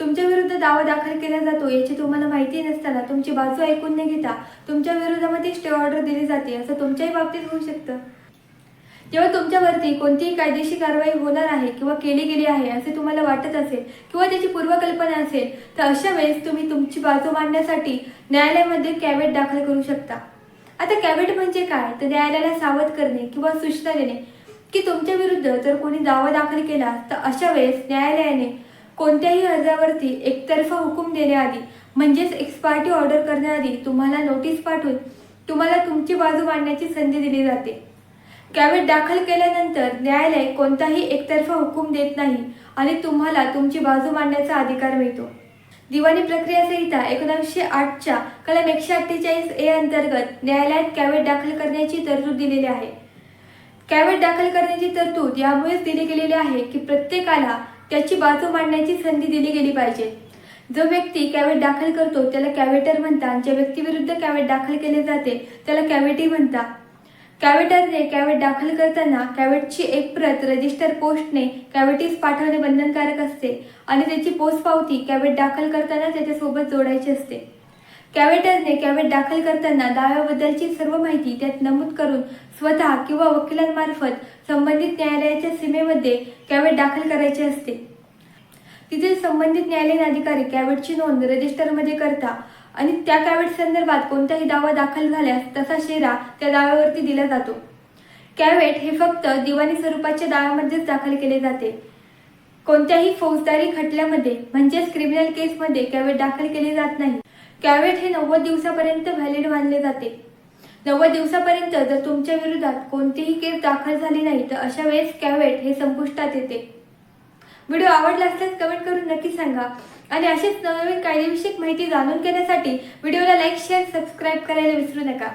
तुमच्या विरुद्ध दावा दाखल केला जातो याची तुम्हाला माहिती नसताना तुमची बाजू ऐकून न घेता तुमच्या विरोधामध्ये स्टे ऑर्डर दिली जाते असं तुमच्याही बाबतीत होऊ शकतं. जेव्हा तुमच्यावरती कोणतीही कायदेशीर कारवाई होणार आहे किंवा केली गेली आहे असे तुम्हाला वाटत असेल किंवा त्याची पूर्वकल्पना असेल तर अशा वेळेस तुम्ही तुमची बाजू मांडण्यासाठी न्यायालयामध्ये कॅवेट दाखल करू शकता. आता कॅवेट म्हणजे काय? तर न्यायालयाला सावध करणे किंवा सूचना देणे. की तुमच्या विरुद्ध जर कोणी दावा दाखल केला तर अशा वेळेस न्यायालयाने कोणत्याही अर्जावरती एकतर्फा हुकूम देण्याआधी म्हणजेच एक्सपार्टी ऑर्डर करण्याआधी तुम्हाला नोटीस पाठवून तुम्हाला तुमची बाजू मांडण्याची संधी दिली जाते. कॅवेट दाखल केल्यानंतर न्यायालय कोणताही एकतर्फा हुकूम देत नाही आणि तुम्हाला तुमची बाजू मांडण्याचा अधिकार मिळतो. दिवाणी प्रक्रिया संहिता एकोणीसशे आठच्या कलम एकशे अठ्ठेचाळीस ए अंतर्गत न्यायालयात कॅवेट दाखल करण्याची तरतूद दिलेली आहे. कॅवेट दाखल करण्याची तरतूद यामुळेच दिली गेलेली आहे की प्रत्येकाला त्याची बाजू मांडण्याची संधी दिली गेली पाहिजे. जो व्यक्ती कॅवेट दाखल करतो त्याला कॅवेटर म्हणतात. ज्या व्यक्तीविरुद्ध कॅवेट दाखल केले जाते त्याला कॅवेटी म्हणतात. कॅवेटरने कॅवेट दाखल करताना कॅवेटची एक प्रत रजिस्टर पोस्टने कॅवेटीस पाठवणे बंधनकारक असते. आणि त्याची पोस्ट पावती कॅवेट दाखल करताना त्याच्यासोबत जोडायची असते. कॅवेटरने कॅवेट दाखल करताना दाव्याबद्दलची सर्व माहिती त्यात नमूद करून स्वतः किंवा वकिलांमार्फत संबंधित न्यायालयाच्या सीमेमध्ये कॅवेट दाखल करायचे असते. तिथे संबंधित न्यायालयीन अधिकारी कॅवेटची नोंद रजिस्टरमध्ये करता आणि त्या कॅवेट संदर्भात कोणताही दावा दाखल झाल्यास तसा शेरा त्या दाव्यावरती दिला जातो. कॅवेट हे फक्त दिवाणी स्वरूपाच्या दाव्यामध्येच दाखल केले जाते. कोणत्याही फौजदारी खटल्यामध्ये म्हणजेच क्रिमिनल केसमध्ये कॅवेट दाखल केले जात नाही. कॅवेट हे नव्वद दिवसापर्यंत व्हॅलिड मानले जाते. नव्वद दिवसापर्यंत जर तुमच्या विरोधात कोणतीही केस दाखल झाली नाही तर अशा वेळेस कॅवेट हे संपुष्टात येते. व्हिडिओ आवडला असल्यास कमेंट करून नक्की सांगा. आणि अशीच नवनवीन कायदेविषयक माहिती जाणून घेण्यासाठी व्हिडिओला लाईक शेअर सबस्क्राईब करायला विसरू नका.